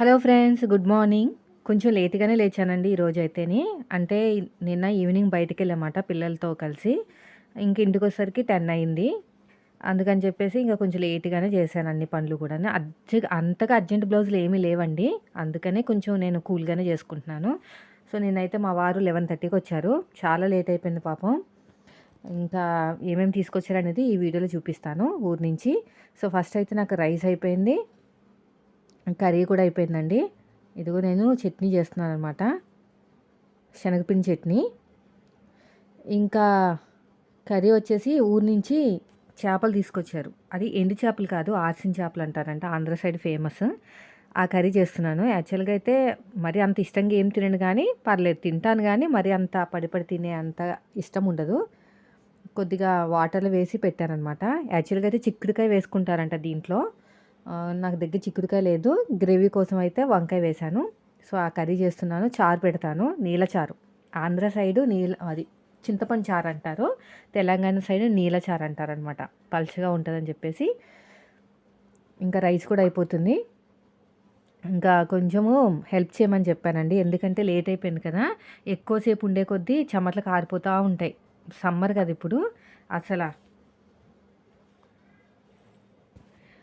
Hello friends good morning. కొంచెం లేట్గానే లేచానండి ఈరోజు అయితేని అంటే నిన్న ఈవినింగ్ బయటికి వెళ్ళామాట పిల్లలతో కలిసి. ఇంక ఇంటికి వచ్చేసరికి టెన్ అయింది. అందుకని చెప్పేసి ఇంకా కొంచెం లేట్గానే చేశాను అన్ని పనులు కూడా అర్జెంట్ అంతగా అర్జెంట్ బ్లౌజులు ఏమీ లేవండి. అందుకనే కొంచెం నేను కూల్గానే చేసుకుంటున్నాను. సో నేనైతే మా వారు లెవెన్ థర్టీకి వచ్చారు చాలా లేట్ అయిపోయింది పాపం. ఇంకా ఏమేమి తీసుకొచ్చారనేది ఈ వీడియోలో చూపిస్తాను ఊరి నుంచి. సో ఫస్ట్ అయితే నాకు రైస్ అయిపోయింది. కర్రీ కూడా అయిపోయిందండి. ఇదిగో నేను చట్నీ చేస్తున్నాను అనమాట శనగపిండి చట్నీ. ఇంకా కర్రీ వచ్చేసి ఊరి నుంచి చేపలు తీసుకొచ్చారు. అది ఎండు చేపలు కాదు ఆర్సిన్ చేపలు అంటారంట. Andhra side famous. ఆ కర్రీ చేస్తున్నాను. యాక్చువల్గా అయితే మరి అంత ఇష్టంగా ఏం తినను కానీ పర్లేదు తింటాను కానీ మరి అంత పడిపడి తినే అంత ఇష్టం ఉండదు. కొద్దిగా వాటర్లో వేసి పెట్టారనమాట యాక్చువల్గా అయితే చిక్కుడుకాయ వేసుకుంటారంట దీంట్లో. నాకు దగ్గర చిక్కుడుకాయ లేదు. గ్రేవీ కోసం అయితే వంకాయ వేశాను. సో ఆ కర్రీ చేస్తున్నాను. చారు పెడతాను. నీల చారు. ఆంధ్ర సైడు నీల అది చింతపండు చారు అంటారు. తెలంగాణ సైడ్ నీల చారు అంటారు అనమాట పలుచగా ఉంటుందని చెప్పేసి. ఇంకా రైస్ కూడా అయిపోతుంది. ఇంకా కొంచెము హెల్ప్ చేయమని చెప్పానండి. ఎందుకంటే లేట్ అయిపోయింది కదా. ఎక్కువసేపు ఉండే కొద్దీ చెమటలు కారిపోతూ ఉంటాయి. సమ్మర్ కదా ఇప్పుడు. అసలు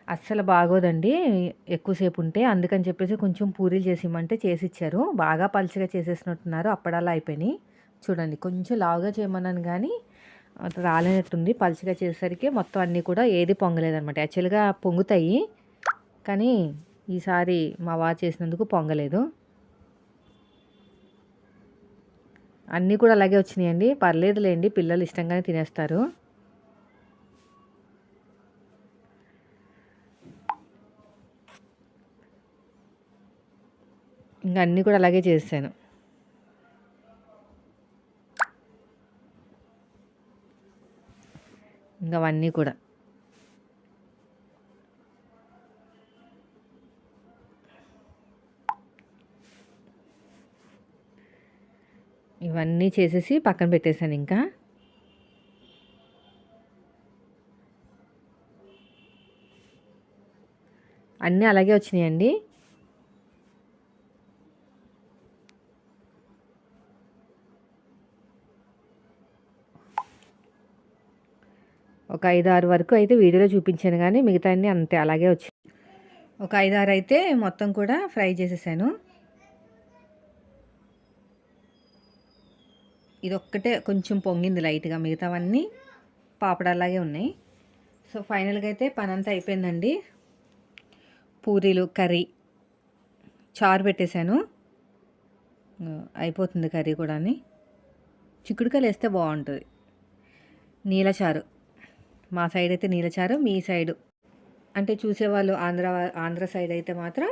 అస్సలు బాగోదండి. ఎక్కువసేపు ఉంటే అందుకని చెప్పేసి కొంచెం పూరీలు చేసి ఇమ్మంటే చేసి ఇచ్చారు బాగా పలుచగా చేసేసినట్టున్నారు. అప్పడాలా అయిపోయినాయి. చూడండి కొంచెం లావుగా చేయమన్నాను కానీ రాలేనట్టుంది. పలుచగా చేసేసరికి మొత్తం అన్నీ కూడా ఏది పొంగలేదన్నమాట. యాక్చువల్గా పొంగుతాయి. కానీ ఈసారి మా వారు చేసినందుకు పొంగలేదు. అన్నీ కూడా అలాగే వచ్చినాయండి. పర్లేదులేండి. పిల్లలు ఇష్టంగానే తినేస్తారు. ఇంకా అన్నీ కూడా అలాగే చేశాను. ఇంకా అవన్నీ కూడా. ఇవన్నీ చేసేసి పక్కన పెట్టేశాను ఇంకా. అన్నీ అలాగే వచ్చినాయండి. ఐదు ఆరు వరకు అయితే వీడియోలో చూపించాను కానీ మిగతా అన్నీ అంతే అలాగే వచ్చి ఒక ఐదు ఆరు అయితే మొత్తం కూడా ఫ్రై చేసేసాను. ఇది ఒక్కటే కొంచెం పొంగింది లైట్గా మిగతావన్నీ పాపడాలాగే ఉన్నాయి. సో ఫైనల్గా అయితే పని అంతా అయిపోయిందండి. పూరీలు కర్రీ చారు పెట్టేశాను అయిపోతుంది కర్రీ కూడా చిక్కుడుకాయలు వేస్తే బాగుంటుంది. నీలచారు. మా సైడ్ అయితే నీలచారు మీ సైడు అంటే చూసేవాళ్ళు ఆంధ్ర ఆంధ్ర సైడ్ అయితే మాత్రం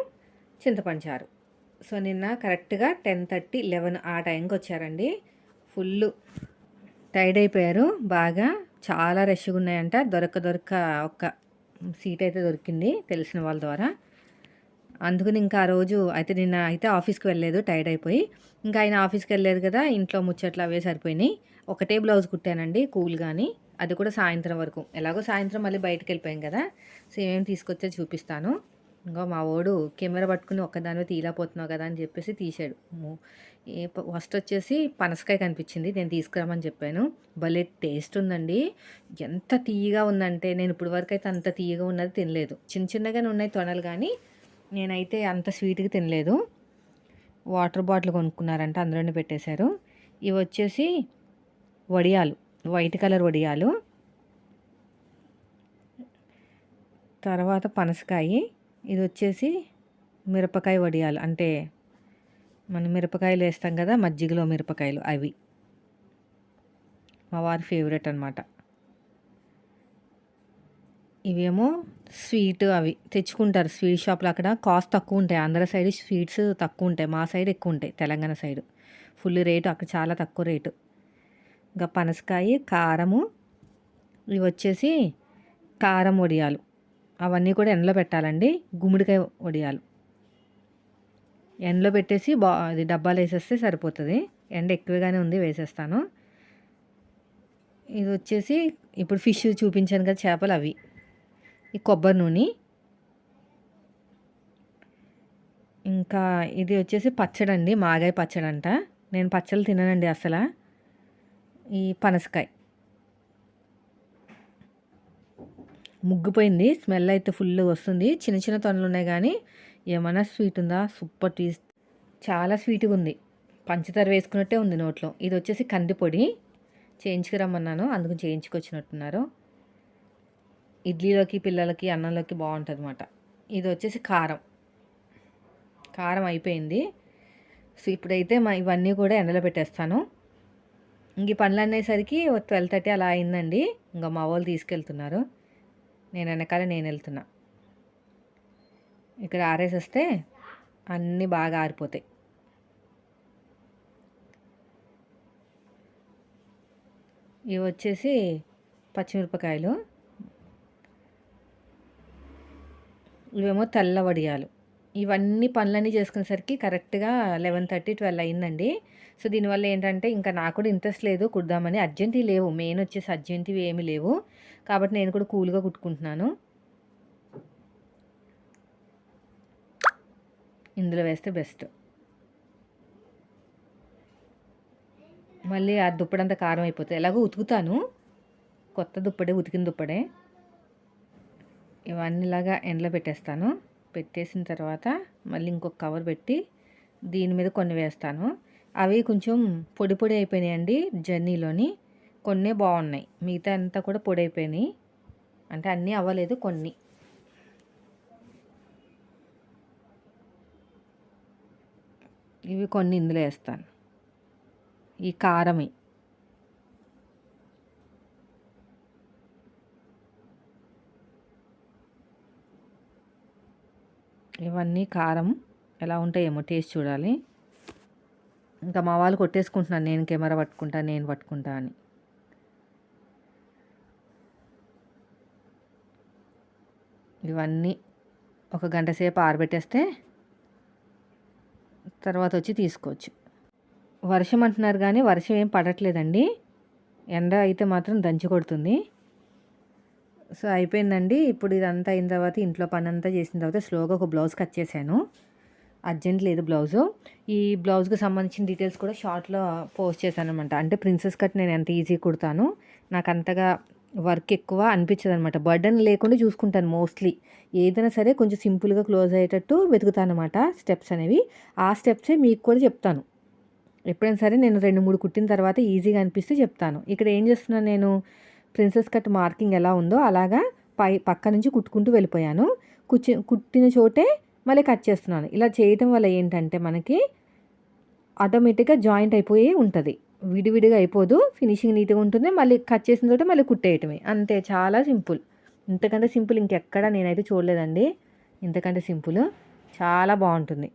చింతపంచారు సో నిన్న కరెక్ట్గా టెన్ థర్టీ లెవెన్ ఆ టైంకి వచ్చారండి. ఫుల్ టైర్డ్ అయిపోయారు. బాగా చాలా రష్గా ఉన్నాయంట. దొరక దొరక ఒక్క సీట్ అయితే దొరికింది తెలిసిన వాళ్ళ ద్వారా. అందుకని ఇంకా ఆ రోజు అయితే నిన్న అయితే ఆఫీస్కి వెళ్ళలేదు టైర్డ్ అయిపోయి. ఇంకా ఆయన ఆఫీస్కి వెళ్ళలేదు కదా ఇంట్లో ముచ్చట్లు అవే సరిపోయినాయి. ఒకటే బ్లౌజ్ కుట్టానండి కూల్ కానీ అది కూడా సాయంత్రం వరకు. ఎలాగో సాయంత్రం మళ్ళీ బయటకు వెళ్ళిపోయాం కదా. సో ఏమేమి తీసుకొచ్చా చూపిస్తాను. ఇంకా మా వాడు కెమెరా పట్టుకుని ఒక్కదానివే తీయలేకపోతున్నావు కదా అని చెప్పేసి తీశాడు. ఫస్ట్ వచ్చేసి పనసకాయ కనిపించింది. నేను తీసుకురామని చెప్పాను. భలే టేస్ట్ ఉందండి. ఎంత తీయగా ఉందంటే నేను ఇప్పుడు వరకు అయితే అంత తీయగా ఉన్నది తినలేదు. చిన్న చిన్నగానే ఉన్నాయి తొనలు కానీ నేనైతే అంత స్వీట్గా తినలేదు. వాటర్ బాటిల్ కొనుక్కున్నారంట అందులోనే పెట్టేశారు. ఇవి వచ్చేసి వడియాలు. వైట్ కలర్ వడియాలు. తర్వాత పనసకాయ. ఇది వచ్చేసి మిరపకాయ వడియాలు. అంటే మనం మిరపకాయలు వేస్తాం కదా మజ్జిగలో మిరపకాయలు అవి. మా వారి ఫేవరెట్ అనమాట ఇవేమో స్వీట్ అవి. తెచ్చుకుంటారు స్వీట్ షాప్లో అక్కడ. కాస్ట్ తక్కువ ఉంటాయి. ఆంధ్ర సైడ్ స్వీట్స్ తక్కువ ఉంటాయి. మా సైడ్ ఎక్కువ ఉంటాయి. తెలంగాణ సైడ్. Full rate. అక్కడ చాలా తక్కువ రేటు. ఇంకా పనసకాయ కారము. ఇవి వచ్చేసి కారం వడియాలు. అవన్నీ కూడా ఎండలో పెట్టాలండి. గుమ్మడికాయ వడియాలు. ఎండలో పెట్టేసి బా అది డబ్బాలు వేసేస్తే సరిపోతుంది. ఎండ ఎక్కువగానే ఉంది వేసేస్తాను. ఇది వచ్చేసి ఇప్పుడు ఫిష్ చూపించాను కదా చేపలు అవి. ఈ కొబ్బరి నూనె. ఇంకా ఇది వచ్చేసి పచ్చడి అండి మాగాయ పచ్చడి అంట నేను పచ్చళ్ళు తిననండి అసలు. ఈ పనసకాయ. ముగ్గిపోయింది స్మెల్ అయితే ఫుల్ వస్తుంది. చిన్న చిన్న తొండలు ఉన్నాయి కానీ ఏమైనా స్వీట్ ఉందా? Super taste. చాలా స్వీట్గా ఉంది. పంచదార వేసుకున్నట్టే ఉంది నోట్లో. ఇది వచ్చేసి కందిపొడి. చేయించుకురమ్మన్నాను అందుకు చేయించుకొచ్చినట్టున్నారు ఇడ్లీలోకి పిల్లలకి అన్నంలోకి బాగుంటుంది అనమాట ఇది వచ్చేసి కారం. కారం అయిపోయింది. సో ఇప్పుడైతే మా ఇవన్నీ కూడా ఎండలో పెట్టేస్తాను. ఇంక ఈ పనులు అనేసరికి ట్వెల్వ్ థర్టీ అలా అయిందండి. ఇంకా మా వాళ్ళు తీసుకెళ్తున్నారు. నేను వెనకాల నేను వెళ్తున్నా. ఇక్కడ ఆరేసి వస్తే అన్నీ బాగా ఆరిపోతాయి. ఇవి వచ్చేసి పచ్చిమిరపకాయలు. ఇవేమో తెల్ల వడియాలు. ఇవన్నీ పనులన్నీ చేసుకునేసరికి కరెక్ట్గా లెవెన్ థర్టీ ట్వెల్వ్ అయిందండి. సో దీనివల్ల ఏంటంటే ఇంకా నాకు కూడా ఇంట్రెస్ట్ లేదు కుడదామని. అర్జెంటీ లేవు. మెయిన్ వచ్చేసి అర్జెంటీవి ఏమీ లేవు. కాబట్టి నేను కూడా కూల్గా కుట్టుకుంటున్నాను. ఇందులో వేస్తే బెస్ట్. మళ్ళీ ఆ దుప్పడంతా కారం అయిపోతుంది ఎలాగో ఉతుకుతాను. కొత్త దుప్పడే ఉతికిన దుప్పడే. ఇవన్నీలాగా ఎండలో పెట్టేస్తాను. పెట్టేసిన తర్వాత మళ్ళీ ఇంకొక కవర్ పెట్టి దీని మీద కొన్ని వేస్తాను. అవి కొంచెం పొడి పొడి అయిపోయినాయండి జర్నీలోని. కొన్ని బాగున్నాయి. మిగతా అంతా కూడా పొడి అయిపోయినాయి అంటే అన్నీ అవ్వలేదు కొన్ని. ఇవి కొన్ని ఇందులో వేస్తాను. ఈ కారమే. ఇవన్నీ కారం ఎలా ఉంటాయేమో టేస్ట్ చూడాలి. ఇంకా మా వాళ్ళు కొట్టేసుకుంటున్నాను నేను కెమెరా పట్టుకుంటా నేను పట్టుకుంటా అని. ఇవన్నీ ఒక గంట సేపు ఆరబెట్టేస్తే తర్వాత వచ్చి తీసుకోవచ్చు. వర్షం అంటున్నారు కానీ వర్షం ఏం పడట్లేదండి. ఎండ అయితే మాత్రం దంచి కొడుతుంది. సో అయిపోయిందండి. ఇప్పుడు ఇదంతా అయిన తర్వాత ఇంట్లో పని అంతా చేసిన తర్వాత స్లోగా ఒక బ్లౌజ్ కట్ చేశాను. అర్జెంట్ లేదు బ్లౌజు. ఈ బ్లౌజ్కి సంబంధించిన డీటెయిల్స్ కూడా షార్ట్లో పోస్ట్ చేశాను అనమాట అంటే ప్రిన్సెస్ కట్ నేను ఎంత ఈజీ కుడతాను నాకు అంతగా వర్క్ ఎక్కువ అనిపించదు అనమాట బర్డన్ లేకుండా చూసుకుంటాను మోస్ట్లీ. ఏదైనా సరే కొంచెం సింపుల్గా క్లోజ్ అయ్యేటట్టు వెతుకుతాను అనమాట స్టెప్స్ అనేవి. ఆ స్టెప్సే మీకు కూడా చెప్తాను. ఎప్పుడైనా సరే నేను రెండు మూడు కుట్టిన తర్వాత ఈజీగా అనిపిస్తే చెప్తాను. ఇక్కడ ఏం చేస్తున్నాను నేను ప్రిన్సెస్ కట్ మార్కింగ్ ఎలా ఉందో అలాగా పై పక్క నుంచి కుట్టుకుంటూ వెళ్ళిపోయాను. కుచ్చి కుట్టిన చోటే మళ్ళీ కట్ చేస్తున్నాను. ఇలా చేయటం వల్ల ఏంటంటే మనకి ఆటోమేటిక్గా జాయింట్ అయిపోయి ఉంటుంది. విడివిడిగా అయిపోదు. ఫినిషింగ్ నీట్గా ఉంటుంది. మళ్ళీ కట్ చేసిన తోట మళ్ళీ కుట్టేయటమే. అంతే చాలా సింపుల్. ఇంతకంటే సింపుల్ ఇంకెక్కడా నేనైతే చూడలేదండి. ఇంతకంటే సింపుల్. చాలా బాగుంటుంది.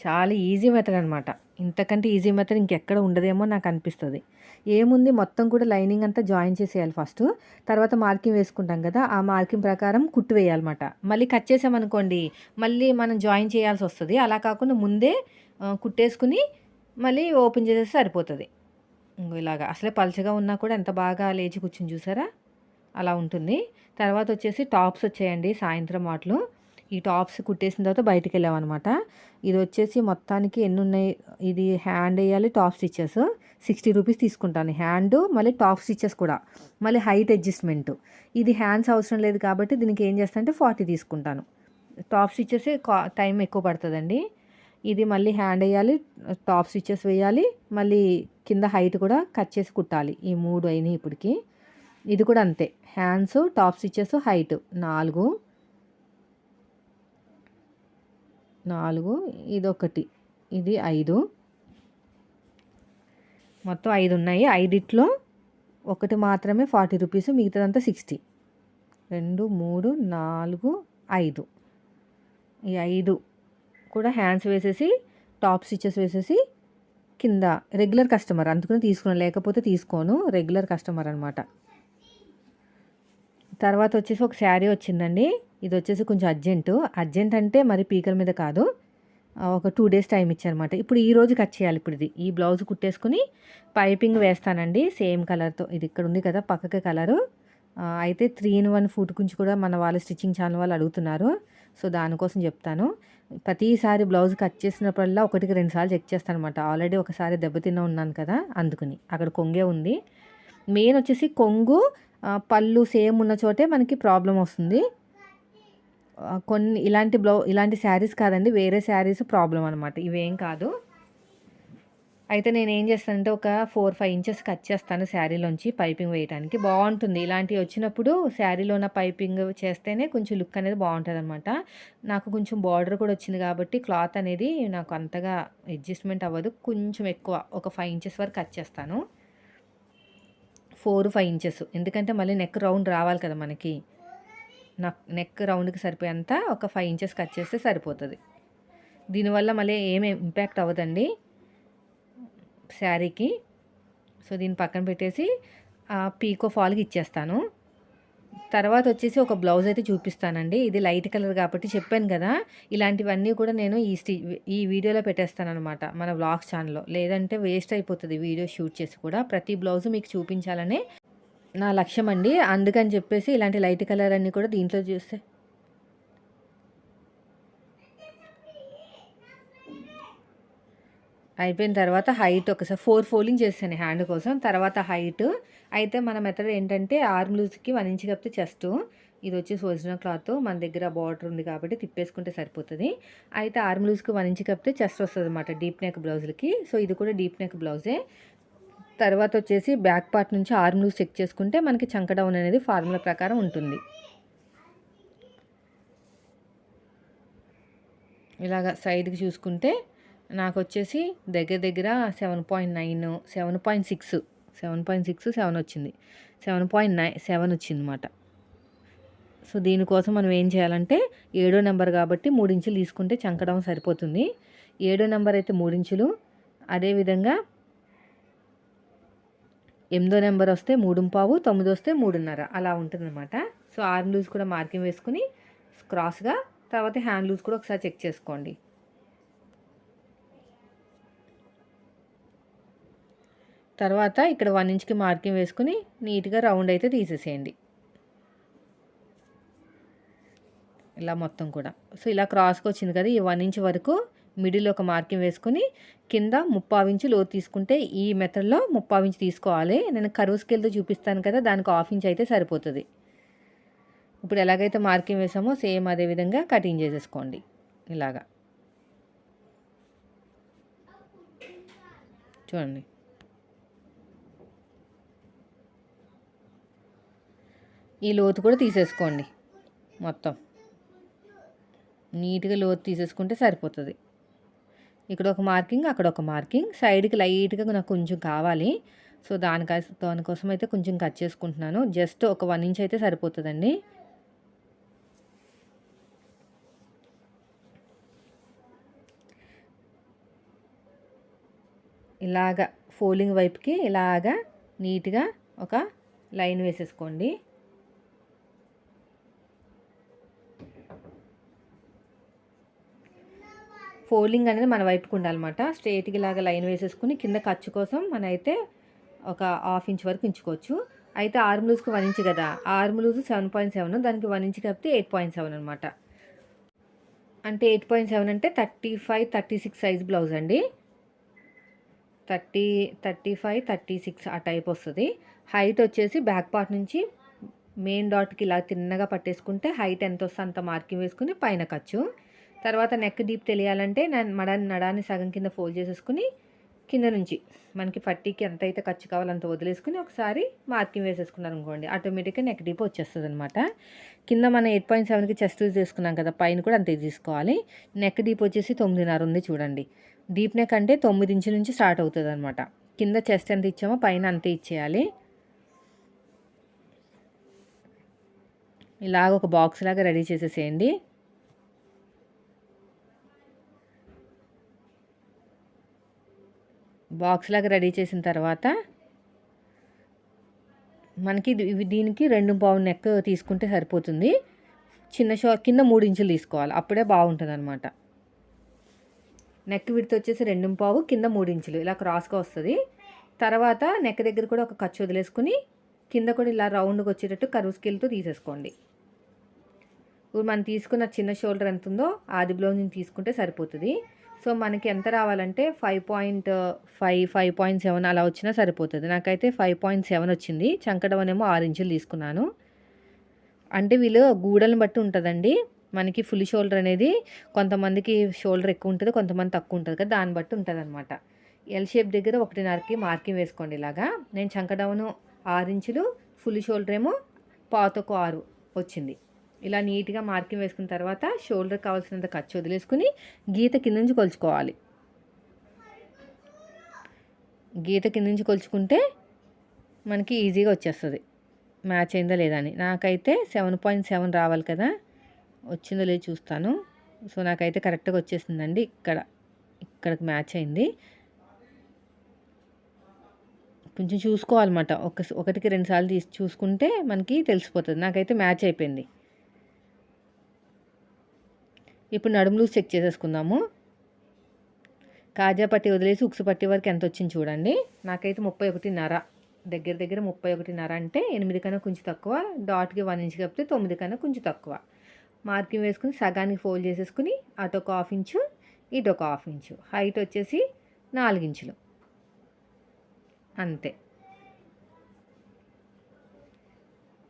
చాలా ఈజీ మెథడ్ అనమాట ఇంతకంటే ఈజీ మెథడ్ ఇంకెక్కడ ఉండదేమో నాకు అనిపిస్తుంది. ఏముంది? మొత్తం కూడా లైనింగ్ అంతా జాయిన్ చేసేయాలి ఫస్ట్. తర్వాత మార్కింగ్ వేసుకుంటాం కదా ఆ మార్కింగ్ ప్రకారం కుట్టు వేయాలన్నమాట. మళ్ళీ కట్ చేసామనుకోండి మళ్ళీ మనం జాయిన్ చేయాల్సి వస్తుంది. అలా కాకుండా ముందే కుట్టేసుకుని మళ్ళీ ఓపెన్ చేసేస్తే సరిపోతుంది. ఇలాగా. అసలే పలచగా ఉన్నా కూడా ఎంత బాగా లేచి కూర్చుని చూసారా? అలా ఉంటుంది. తర్వాత వచ్చేసి టాప్స్ వచ్చాయండి సాయంత్రం వాటిలో ఈ టాప్స్ కుట్టేసిన తర్వాత బయటికి వెళ్ళామన్నమాట ఇది వచ్చేసి మొత్తానికి ఎన్ని ఉన్నాయి ఇది హ్యాండ్ వేయాలి టాప్ స్టిచ్చెస్. సిక్స్టీ రూపీస్ తీసుకుంటాను. హ్యాండ్ మళ్ళీ టాప్ స్టిచ్చెస్ కూడా. మళ్ళీ హైట్ అడ్జస్ట్మెంట్. ఇది హ్యాండ్స్ అవసరం లేదు కాబట్టి దీనికి ఏం చేస్తానంటే ఫార్టీ తీసుకుంటాను. టాప్ స్టిచెస్ టైం ఎక్కువ పడుతుందండి. ఇది మళ్ళీ హ్యాండ్ వేయాలి టాప్ స్టిచ్చెస్ వేయాలి మళ్ళీ కింద హైట్ కూడా కట్ చేసి కుట్టాలి. ఈ మూడు అయినాయి ఇప్పటికి. ఇది కూడా అంతే. హ్యాండ్స్ టాప్ స్టిచ్చెస్ హైట్ నాలుగు. నాలుగు ఇదొకటి ఇది ఐదు. మొత్తం ఐదు ఉన్నాయి. ఐదిట్లో ఒకటి మాత్రమే ఫార్టీ రూపీస్ మిగతాదంతా సిక్స్టీ. రెండు మూడు నాలుగు ఐదు. ఈ ఐదు కూడా హ్యాండ్స్ వేసేసి టాప్ స్టిచెస్ వేసేసి కింద రెగ్యులర్ కస్టమర్. అందుకని తీసుకున్నాను లేకపోతే తీసుకోను. రెగ్యులర్ కస్టమర్ అనమాట తర్వాత వచ్చేసి ఒక శారీ వచ్చిందండి. ఇది వచ్చేసి కొంచెం అర్జెంటు. అర్జెంట్ అంటే మరి పీకల మీద కాదు. ఒక టూ డేస్ టైం ఇచ్చారనమాట ఇప్పుడు ఈ రోజు కట్ చేయాలి ఇప్పుడు ఇది. ఈ బ్లౌజ్ కుట్టేసుకుని పైపింగ్ వేస్తానండి. సేమ్ కలర్తో. ఇది ఇక్కడ ఉంది కదా పక్కకి కలరు. అయితే త్రీ ఇన్ వన్ ఫుట్ గురించి కూడా మన వాళ్ళు స్టిచ్చింగ్ ఛానల్ వాళ్ళు అడుగుతున్నారు. సో దానికోసం చెప్తాను. ప్రతిసారి బ్లౌజ్ కట్ చేసినప్పుడల్లా ఒకటికి రెండు సార్లు చెక్ చేస్తాను అనమాట ఆల్రెడీ ఒకసారి దెబ్బతిన్న ఉన్నాను కదా అందుకుని. అక్కడ కొంగే ఉంది. మెయిన్ వచ్చేసి కొంగు పళ్ళు సేమ్ ఉన్న చోటే మనకి ప్రాబ్లం వస్తుంది. కొన్ని ఇలాంటి బ్లౌ ఇలాంటి శారీస్ కాదండి వేరే శారీస్ ప్రాబ్లం అనమాట ఇవేం కాదు. అయితే నేను ఏం చేస్తానంటే ఒక ఫోర్ ఫైవ్ ఇంచెస్ కట్ చేస్తాను శారీలోంచి పైపింగ్ వేయడానికి బాగుంటుంది. ఇలాంటివి వచ్చినప్పుడు శారీలో ఉన్న పైపింగ్ చేస్తేనే కొంచెం లుక్ అనేది బాగుంటుంది అనమాట నాకు కొంచెం బార్డర్ కూడా వచ్చింది కాబట్టి క్లాత్ అనేది నాకు అంతగా అడ్జస్ట్మెంట్ అవ్వదు. కొంచెం ఎక్కువ ఒక ఫైవ్ ఇంచెస్ వరకు కట్ చేస్తాను. Four five inches. ఎందుకంటే మళ్ళీ నెక్ రౌండ్ రావాలి కదా మనకి. నెక్ రౌండ్కి సరిపోయేంత ఒక ఫైవ్ ఇంచెస్ కట్ చేస్తే సరిపోతుంది. దీనివల్ల మళ్ళీ ఏమి ఇంపాక్ట్ అవ్వదండి శారీకి. సో దీన్ని పక్కన పెట్టేసి ఆ పీకో ఫాల్కి ఇచ్చేస్తాను. తర్వాత వచ్చేసి ఒక బ్లౌజ్ అయితే చూపిస్తానండి. ఇది లైట్ కలర్ కాబట్టి చెప్పాను కదా. ఇలాంటివన్నీ కూడా నేను ఈ స్టి ఈ వీడియోలో పెట్టేస్తాను అనమాట మన బ్లాగ్ ఛానల్లో. లేదంటే వేస్ట్ అయిపోతుంది వీడియో షూట్ చేసి కూడా. ప్రతి బ్లౌజ్ మీకు చూపించాలనే నా లక్ష్యం అండి అందుకని చెప్పేసి ఇలాంటి లైట్ కలర్ అన్నీ కూడా దీంట్లో చూస్తే అయిపోయిన తర్వాత హైట్ ఒకసారి ఫోర్ ఫోల్డింగ్ చేస్తాను హ్యాండ్ కోసం. తర్వాత హైట్ అయితే మన మెథడ్ ఏంటంటే ఆర్మ్ లూజ్కి వన్ ఇంచ్ కప్పితే చెస్ట్. ఇది వచ్చేసి ఒరిజినల్ క్లాత్. మన దగ్గర బార్డర్ ఉంది కాబట్టి తిప్పేసుకుంటే సరిపోతుంది. అయితే ఆర్మ్ లూజ్కి వన్ ఇంచ్ కప్పితే చెస్ట్ వస్తుంది అనమాట డీప్ నెక్ బ్లౌజ్లకి. సో ఇది కూడా డీప్ నెక్ బ్లౌజే. తర్వాత వచ్చేసి బ్యాక్ పార్ట్ నుంచి ఆర్మ్ లూజ్ చెక్ చేసుకుంటే మనకి చంక డౌన్ అనేది ఫార్ములా ప్రకారం ఉంటుంది. ఇలాగ సైడ్కి చూసుకుంటే నాకు వచ్చేసి దగ్గర దగ్గర seven point nine seven point six seven point six seven వచ్చింది. సెవెన్ పాయింట్ నైన్ సెవెన్ వచ్చింది అనమాట సో దీనికోసం మనం ఏం చేయాలంటే ఏడో నెంబర్ కాబట్టి మూడించులు తీసుకుంటే చంకడం సరిపోతుంది. ఏడో నెంబర్ అయితే మూడించులు అదేవిధంగా ఎనిమిదో నెంబర్ వస్తే మూడు పావు తొమ్మిది వస్తే మూడున్నర. అలా ఉంటుందన్నమాట. సో ఆర్మ్ లూజ్ కూడా మార్కింగ్ వేసుకుని క్రాస్గా తర్వాత హ్యాండ్ లూజ్ కూడా ఒకసారి చెక్ చేసుకోండి. తర్వాత ఇక్కడ వన్ ఇంచ్కి మార్కింగ్ వేసుకుని నీట్గా రౌండ్ అయితే తీసేసేయండి. ఇలా మొత్తం కూడా. సో ఇలా క్రాస్కి వచ్చింది కదా ఈ వన్ ఇంచ్ వరకు మిడిల్ ఒక మార్కింగ్ వేసుకుని కింద ముప్పావు ఇంచు లోతు తీసుకుంటే ఈ మెథడ్లో ముప్పావు ఇంచు తీసుకోవాలి. నేను కరువు స్కేల్తో చూపిస్తాను కదా దానికి హాఫ్ ఇంచ్ అయితే సరిపోతుంది. ఇప్పుడు ఎలాగైతే మార్కింగ్ వేసామో సేమ్ అదే విధంగా కటింగ్ చేసేసుకోండి. ఇలాగా. చూడండి. ఈ లోతు కూడా తీసేసుకోండి మొత్తం. నీట్గా లోతు తీసేసుకుంటే సరిపోతుంది. ఇక్కడ ఒక మార్కింగ్ అక్కడ ఒక మార్కింగ్. సైడ్కి లైట్గా నాకు కొంచెం కావాలి. సో దానికా దానికోసం అయితే కొంచెం కట్ చేసుకుంటున్నాను. జస్ట్ ఒక వన్ ఇంచ్ అయితే సరిపోతుందండి. ఇలాగా ఫోల్డింగ్ వైపుకి ఇలాగా నీట్గా ఒక లైన్ వేసేసుకోండి. ఫోల్డింగ్ అనేది మన వైపుకు ఉండాలన్నమాట. స్ట్రేట్గా ఇలాగా లైన్ వేసేసుకుని కింద ఖర్చు కోసం మన అయితే ఒక హాఫ్ ఇంచ్ వరకు ఉంచుకోవచ్చు. అయితే ఆర్మ్ లూజ్కి వన్ ఇంచ్ కదా arm loose seven point seven దానికి వన్ ఇంచ్ కలిపితే ఎయిట్ పాయింట్ సెవెన్ అనమాట అంటే ఎయిట్ పాయింట్ సెవెన్ అంటే thirty five thirty six size blouse అండి. Thirty thirty five thirty six ఆ టైప్ వస్తుంది. హైట్ వచ్చేసి బ్యాక్ పార్ట్ నుంచి మెయిన్ డాట్కి ఇలా తిన్నగా పట్టేసుకుంటే హైట్ ఎంత వస్తే అంత మార్కింగ్ వేసుకుని పైన ఖర్చు తర్వాత నెక్ డీప్ తెలియాలంటే నేను మడాన్ని నడాన్ని సగం కింద ఫోల్డ్ చేసేసుకుని కింద నుంచి మనకి పట్టీకి ఎంత అయితే ఖర్చు కావాలో అంత వదిలేసుకుని ఒకసారి మార్కింగ్ వేసేసుకున్నారు అనుకోండి. ఆటోమేటిక్గా నెక్ డీప్ వచ్చేస్తుంది అనమాట కింద మనం ఎయిట్ పాయింట్ సెవెన్కి చెస్ట్ యూజ్ చేసుకున్నాం కదా పైన కూడా అంతే తీసుకోవాలి. నెక్ డీప్ వచ్చేసి తొమ్మిదిన్నర ఉంది చూడండి. డీప్ నెక్ అంటే తొమ్మిది ఇంచుల నుంచి స్టార్ట్ అవుతుంది అనమాట కింద చెస్ట్ ఎంత ఇచ్చామో పైన అంతే ఇచ్చేయాలి. ఇలాగ ఒక బాక్స్ లాగా రెడీ చేసేసేయండి. బాక్స్ లాగా రెడీ చేసిన తర్వాత మనకి ఇది- దీనికి రెండు పావు నెక్ తీసుకుంటే సరిపోతుంది. చిన్న షో కింద మూడు ఇంచులు తీసుకోవాలి. అప్పుడే బాగుంటుంది అనమాట నెక్ విడత వచ్చేసి రెండు పావు కింద మూడు ఇంచులు. ఇలా క్రాస్గా వస్తుంది. తర్వాత నెక్ దగ్గర కూడా ఒక ఖర్చు వదిలేసుకుని కింద కూడా ఇలా రౌండ్గా వచ్చేటట్టు కరువు స్కేల్తో తీసేసుకోండి. ఇప్పుడు మనం తీసుకున్న చిన్న షోల్డర్ ఎంత ఉందో ఆది బ్లౌజ్ తీసుకుంటే సరిపోతుంది. సో మనకి ఎంత రావాలంటే five point five five point seven అలా వచ్చినా సరిపోతుంది. నాకైతే ఫైవ్ పాయింట్ సెవెన్ వచ్చింది. చంకడం ఏమో ఆరు ఇంచులు తీసుకున్నాను. అంటే వీళ్ళు గూడలను బట్టి ఉంటుందండి. మనకి ఫుల్ షోల్డర్ అనేది కొంతమందికి షోల్డర్ ఎక్కువ ఉంటుంది కొంతమంది తక్కువ ఉంటుంది కదా దాన్ని బట్టి ఉంటుంది అనమాట ఎల్ షేప్ దగ్గర ఒకటిన్నరకి మార్కింగ్ వేసుకోండి ఇలాగా. నేను చంకడౌను ఆరు ఇంచులు ఫుల్ షోల్డర్ ఏమో పాతకు ఆరు వచ్చింది. ఇలా నీట్గా మార్కింగ్ వేసుకున్న తర్వాత షోల్డర్ కావాల్సినంత ఖర్చు వదిలేసుకుని గీత కింద నుంచి కొలుచుకోవాలి. గీత కింద నుంచి కొలుచుకుంటే మనకి ఈజీగా వచ్చేస్తుంది. మ్యాచ్ అయిందా లేదా అని. నాకైతే సెవెన్ పాయింట్ సెవెన్ రావాలి కదా. వచ్చిందో లేదో చూస్తాను. సో నాకైతే కరెక్ట్గా వచ్చేసిందండి ఇక్కడ. ఇక్కడికి మ్యాచ్ అయింది. కొంచెం చూసుకోవాలన్నమాట. ఒక ఒకటికి రెండుసార్లు తీసి చూసుకుంటే మనకి తెలిసిపోతుంది. నాకైతే మ్యాచ్ అయిపోయింది. ఇప్పుడు నడుము లూజ్ చెక్ చేసేసుకుందాము. కాజా పట్టి వదిలేసి ఉక్సు పట్టి వరకు ఎంత వచ్చింది చూడండి. నాకైతే ముప్పై ఒకటిన్నర దగ్గర దగ్గర ముప్పై ఒకటిన్నర అంటే ఎనిమిది కన్నా కొంచెం తక్కువ. డాట్కి వన్ ఇంచ్ కప్పితే తొమ్మిది కన్నా కొంచెం తక్కువ. మార్కింగ్ వేసుకుని సగానికి ఫోల్డ్ చేసేసుకుని అటు ఒక హాఫ్ ఇంచు ఇటు ఒక హాఫ్ ఇంచు. హైట్ వచ్చేసి నాలుగించులు అంతే.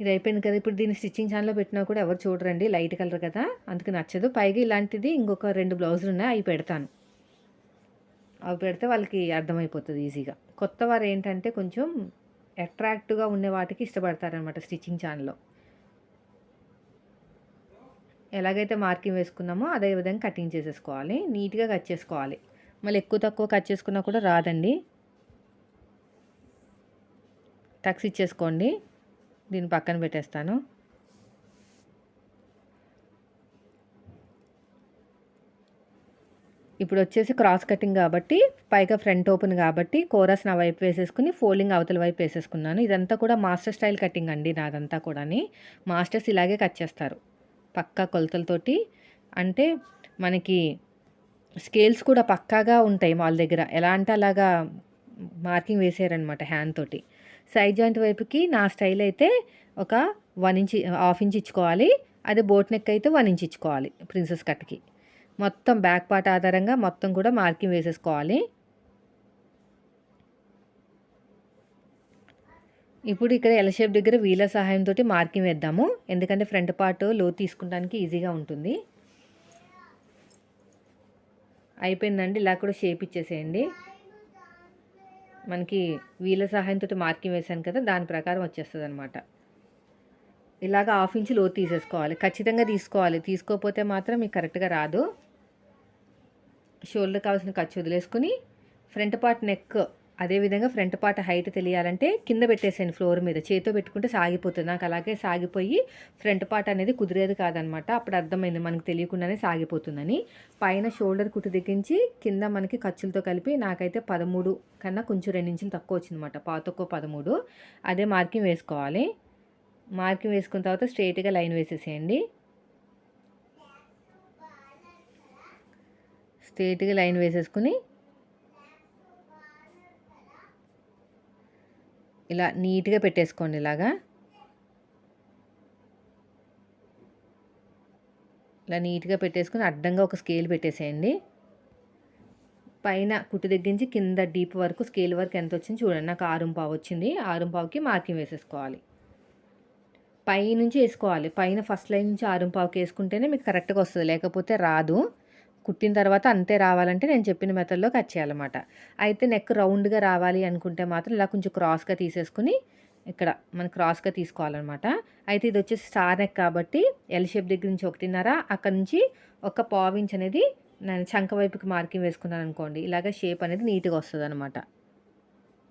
ఇది అయిపోయింది కదా. ఇప్పుడు దీన్ని స్టిచ్చింగ్ ఛానల్లో పెట్టినా కూడా ఎవరు చూడరండి. లైట్ కలర్ కదా. అందుకు నచ్చదు. పైగా ఇలాంటిది ఇంకొక రెండు బ్లౌజులు ఉన్నాయి. అవి పెడతాను. అవి పెడితే వాళ్ళకి అర్థమైపోతుంది ఈజీగా. కొత్త వారు ఏంటంటే కొంచెం అట్రాక్టివ్గా ఉండే వాటికి ఇష్టపడతారనమాట స్టిచ్చింగ్ ఛానల్లో ఎలాగైతే మార్కింగ్ వేసుకున్నామో అదే విధంగా కటింగ్ చేసేసుకోవాలి. నీట్గా కట్ చేసుకోవాలి. మళ్ళీ ఎక్కువ తక్కువ కట్ చేసుకున్నా కూడా రాదండి. టక్స్ ఇచ్చేసుకోండి. దీన్ని పక్కన పెట్టేస్తాను. ఇప్పుడు వచ్చేసి క్రాస్ కటింగ్ కాబట్టి పైగా ఫ్రంట్ ఓపెన్ కాబట్టి కోరస్ నా వైపు వేసేసుకుని ఫోల్డింగ్ అవతల వైపు వేసేసుకున్నాను. ఇదంతా కూడా మాస్టర్ స్టైల్ కటింగ్ అండి నాదంతా కూడా మాస్టర్స్ ఇలాగే కట్ చేస్తారు. పక్కా కొలతలతోటి. అంటే మనకి స్కేల్స్ కూడా పక్కాగా ఉంటాయి వాళ్ళ దగ్గర. ఎలా అంటే అలాగా మార్కింగ్ వేసారనమాట హ్యాండ్ తోటి. సైడ్ జాయింట్ వైపుకి నా స్టైల్ అయితే ఒక వన్ ఇంచ్ హాఫ్ ఇంచ్ ఇచ్చుకోవాలి. అదే బోట్ నెక్ అయితే వన్ ఇంచ్ ఇచ్చుకోవాలి ప్రిన్సెస్ కట్కి. మొత్తం బ్యాక్ పార్ట్ ఆధారంగా మొత్తం కూడా మార్కింగ్ వేసేసుకోవాలి. ఇప్పుడు ఇక్కడ ఎల్ షేప్ దగ్గర వీల సహాయంతో మార్కింగ్ వేద్దాము. ఎందుకంటే ఫ్రంట్ పార్ట్లో తీసుకుంటానికి ఈజీగా ఉంటుంది. అయిపోయిందండి. ఇలా కూడా షేప్ ఇచ్చేసేయండి. మనకి వీళ్ళ సహాయంతో మార్కింగ్ వేసాను కదా దాని ప్రకారం వచ్చేస్తుంది అనమాట ఇలాగ హాఫ్ ఇంచ్ లోతు తీసేసుకోవాలి. ఖచ్చితంగా తీసుకోవాలి. తీసుకోకపోతే మాత్రం మీకు కరెక్ట్గా రాదు. షోల్డర్ కావాల్సిన ఖర్చు వదిలేసుకుని ఫ్రంట్ పార్ట్ నెక్ అదేవిధంగా ఫ్రంట్ పార్ట్ హైట్ తెలియాలంటే కింద పెట్టేసాను ఫ్లోర్ మీద. చేతితో పెట్టుకుంటే సాగిపోతుంది. నాకు అలాగే సాగిపోయి ఫ్రంట్ పార్ట్ అనేది కుదిరేది కాదనమాట. అప్పుడు అర్థమైంది మనకు తెలియకుండానే సాగిపోతుందని. పైన షోల్డర్ కుట్టు దిగించి కింద మనకి ఖర్చులతో కలిపి నాకైతే పదమూడు కన్నా కొంచెం రెండు ఇంచులు తక్కువ వచ్చిందన్నమాట పాతొక్క పదమూడు. అదే మార్కింగ్ వేసుకోవాలి. మార్కింగ్ వేసుకున్న తర్వాత స్ట్రైట్గా లైన్ వేసేసేయండి. స్ట్రైట్గా లైన్ వేసేసుకుని ఇలా నీట్గా పెట్టేసుకోండి ఇలాగా. ఇలా నీట్గా పెట్టేసుకుని అడ్డంగా ఒక స్కేల్ పెట్టేసేయండి. పైన కుట్టు దగ్గర నుంచి కింద డీప్ వరకు స్కేల్ వరకు ఎంత వచ్చింది చూడండి. నాకు ఆరుం పావు వచ్చింది. ఆరుం పావుకి మార్కింగ్ వేసేసుకోవాలి. పైనుంచి వేసుకోవాలి. పైన ఫస్ట్ లైన్ నుంచి ఆరుం పావుకి వేసుకుంటేనే మీకు కరెక్ట్గా వస్తుంది. లేకపోతే రాదు. కుట్టిన తర్వాత అంతే రావాలంటే నేను చెప్పిన మెథడ్లో కట్ చేయాలన్నమాట. అయితే నెక్ రౌండ్గా రావాలి అనుకుంటే మాత్రం ఇలా కొంచెం క్రాస్గా తీసేసుకుని ఇక్కడ మనం క్రాస్గా తీసుకోవాలన్నమాట. అయితే ఇది వచ్చేసి స్టార్ నెక్ కాబట్టి ఎల్ షేప్ దగ్గర నుంచి ఒకటిన్నర అక్కడ నుంచి ఒక పావించ్ అనేది నేను చంక వైపుకి మార్కింగ్ వేసుకున్నాను అనుకోండి ఇలాగ షేప్ అనేది నీట్గా వస్తుంది అనమాట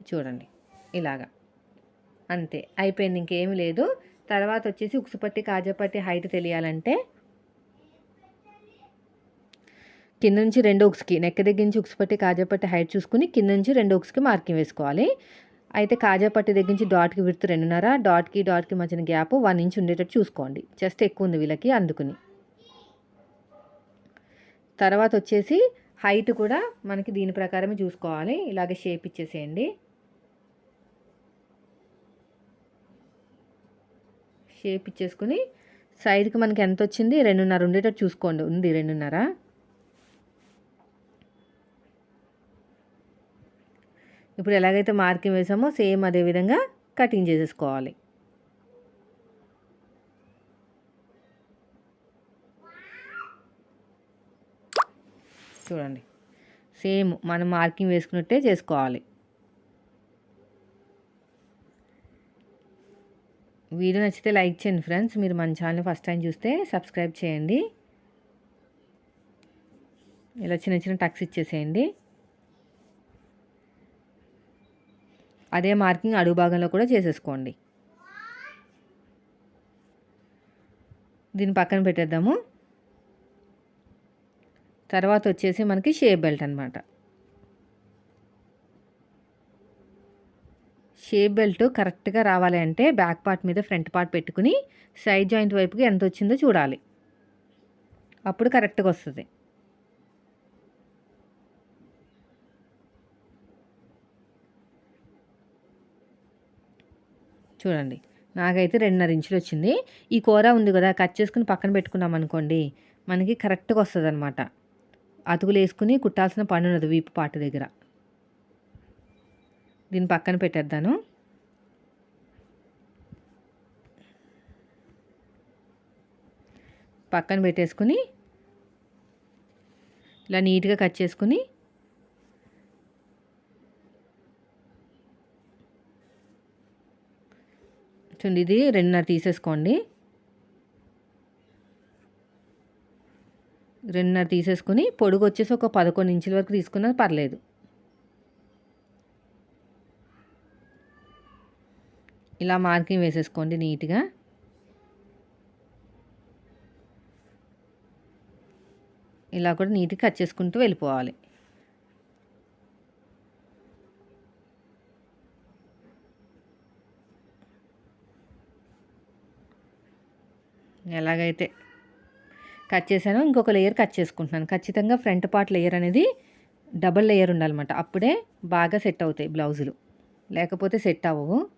చూడండి ఇలాగా. అంతే అయిపోయింది ఇంకేమీ లేదు. తర్వాత వచ్చేసి ఉక్సుపట్టి కాజాపట్టి హైట్ తెలియాలంటే కింద నుంచి రెండు ఉక్స్కి నెక్క దగ్గర నుంచి ఉక్స్ పట్టి కాజాపట్టి హైట్ చూసుకుని కింద నుంచి రెండు ఉక్స్కి మార్కింగ్ వేసుకోవాలి. అయితే కాజాపట్టి దగ్గర నుంచి డాట్కి విడుతు రెండున్నర డాట్కి డాట్కి మధ్యన గ్యాప్ వన్ ఇంచ్ ఉండేటట్టు చూసుకోండి. చెస్ట్ ఎక్కువ ఉంది వీళ్ళకి అందుకుని. తర్వాత వచ్చేసి హైట్ కూడా మనకి దీని ప్రకారమే చూసుకోవాలి. ఇలాగే షేప్ ఇచ్చేసేయండి. షేప్ ఇచ్చేసుకుని సైడ్కి మనకి ఎంత వచ్చింది? రెండున్నర ఉండేటట్టు చూసుకోండి. ఉంది రెండున్నర. ఇప్పుడు ఎలాగైతే మార్కింగ్ వేసామో సేమ్ అదే విధంగా కటింగ్ చేసేసుకోవాలి. చూడండి. సేమ్ మనం మార్కింగ్ వేసుకున్నట్టే చేసుకోవాలి. వీడియో నచ్చితే లైక్ చేయండి ఫ్రెండ్స్. మీరు మన ఛానల్ ఫస్ట్ టైం చూస్తే సబ్స్క్రైబ్ చేయండి. ఇలా చిన్న చిన్న టక్స్ ఇచ్చేసేయండి. అదే మార్కింగ్ అడుగు భాగంలో కూడా చేసేసుకోండి. దీన్ని పక్కన పెట్టేద్దాము. తర్వాత వచ్చేసి మనకి షేప్ బెల్ట్ అనమాట షేప్ బెల్ట్ కరెక్ట్గా రావాలి అంటే బ్యాక్ పార్ట్ మీద ఫ్రంట్ పార్ట్ పెట్టుకుని సైడ్ జాయింట్ వైపుకి ఎంత వచ్చిందో చూడాలి. అప్పుడు కరెక్ట్గా వస్తుంది. చూడండి. నాకైతే రెండున్నర ఇంచులు వచ్చింది ఈ కూర ఉంది కదా కట్ చేసుకుని పక్కన పెట్టుకున్నాం అనుకోండి మనకి కరెక్ట్గా వస్తుంది అనమాట అతుకులు వేసుకుని కుట్టాల్సిన పని ఉన్నది వీపు పాట దగ్గర. దీన్ని పక్కన పెట్టేద్దాను. పక్కన పెట్టేసుకుని ఇలా నీట్గా కట్ చేసుకుని చూడండి ఇది రెండున్నర తీసేసుకోండి. రెండున్నర తీసేసుకుని పొడుగు వచ్చేసి ఒక పదకొండు ఇంచుల వరకు తీసుకున్నా పర్లేదు. ఇలా మార్కింగ్ వేసేసుకోండి నీట్గా. ఇలా కూడా నీట్గా కట్ చేసుకుంటూ వెళ్ళిపోవాలి. ఎలాగైతే కట్ చేశాను ఇంకొక లేయర్ కట్ చేసుకుంటున్నాను. ఖచ్చితంగా ఫ్రంట్ పార్ట్ లేయర్ అనేది డబల్ లేయర్ ఉండాలన్నమాట. అప్పుడే బాగా సెట్ అవుతాయి బ్లౌజులు. లేకపోతే సెట్ అవ్వవు.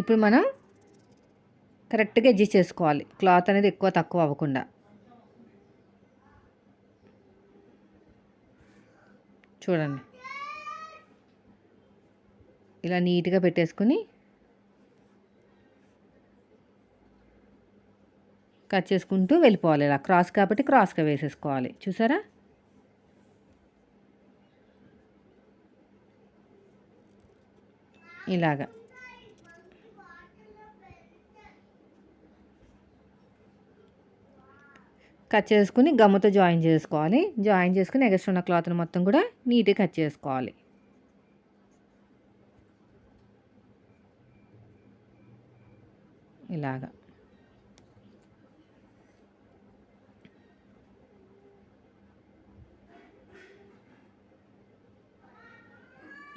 ఇప్పుడు మనం కరెక్ట్గా అడ్జస్ట్ చేసుకోవాలి. క్లాత్ అనేది ఎక్కువ తక్కువ అవ్వకుండా. చూడండి. ఇలా నీట్గా పెట్టేసుకుని కట్ చేసుకుంటూ వెళ్ళిపోవాలి. ఇలా క్రాస్ కాబట్టి క్రాస్గా వేసేసుకోవాలి. చూసారా? ఇలాగా. కట్ చేసుకుని గమ్ముతో జాయిన్ చేసుకోవాలి. జాయిన్ చేసుకుని ఎగస్ట్రా ఉన్న క్లాత్ని మొత్తం కూడా నీట్గా కట్ చేసుకోవాలి. ఇలాగా.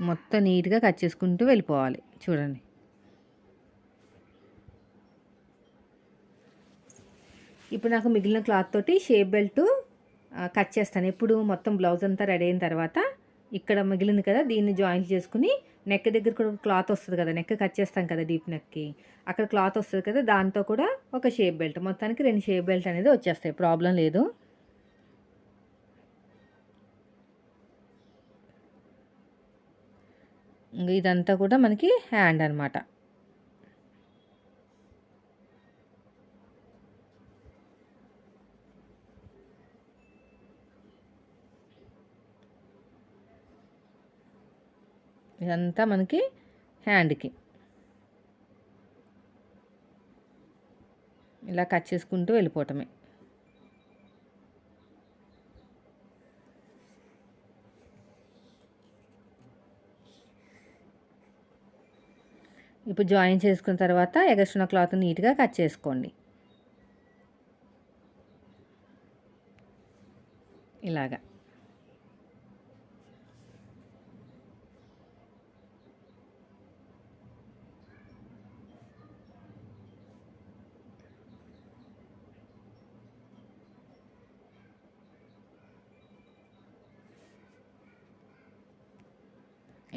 మొత్తం నీట్గా కట్ చేసుకుంటూ వెళ్ళిపోవాలి. చూడండి. ఇప్పుడు నాకు మిగిలిన క్లాత్ తోటి షేప్ బెల్ట్ కట్ చేస్తాను. ఎప్పుడు మొత్తం బ్లౌజ్ అంతా రెడీ అయిన తర్వాత ఇక్కడ మిగిలింది కదా దీన్ని జాయింట్ చేసుకుని నెక్ దగ్గర కూడా క్లాత్ వస్తుంది కదా నెక్ కట్ చేస్తాం కదా డీప్ నెక్కి అక్కడ క్లాత్ వస్తుంది కదా దాంతో కూడా ఒక షేప్ బెల్ట్. మొత్తానికి రెండు షేప్ బెల్ట్ అనేది వచ్చేస్తాయి ప్రాబ్లం లేదు. ఇదంతా కూడా మనకి హ్యాండ్ అనమాట ఇదంతా మనకి హ్యాండ్కి. ఇలా కట్ చేసుకుంటూ వెళ్ళిపోవటమే. ఇప్పుడు జాయిన్ చేసుకున్న తర్వాత ఎగస్ట్రున్న క్లాత్ నీట్గా కట్ చేసుకోండి. ఇలాగా.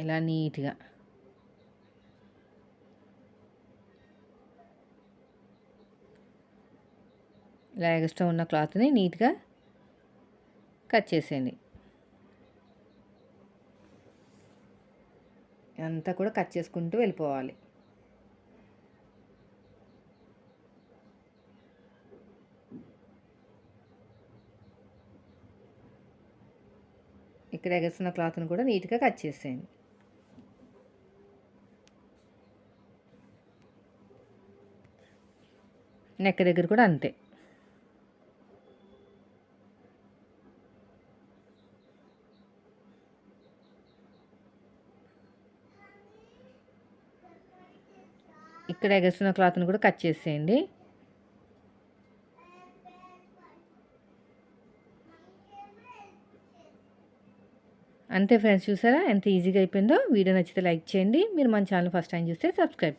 ఇలా నీట్గా. ఇలా ఎక్స్ట్రా ఉన్న క్లాత్ని నీట్గా కట్ చేసేయండి. అంతా కూడా కట్ చేసుకుంటూ వెళ్ళిపోవాలి. ఇక్కడ ఎగసిన క్లాత్ని కూడా నీట్గా కట్ చేసేయండి. నెక్ దగ్గర కూడా అంతే. ఇక్కడ ఎగస్తున్న క్లాత్ని కూడా కట్ చేసేయండి. అంతే ఫ్రెండ్స్ చూసారా? ఎంత ఈజీగా అయిపోయిందో? వీడియో నచ్చితే లైక్ చేయండి. మీరు మన ఛానల్ ఫస్ట్ టైం చూస్తే సబ్స్క్రైబ్ చేయండి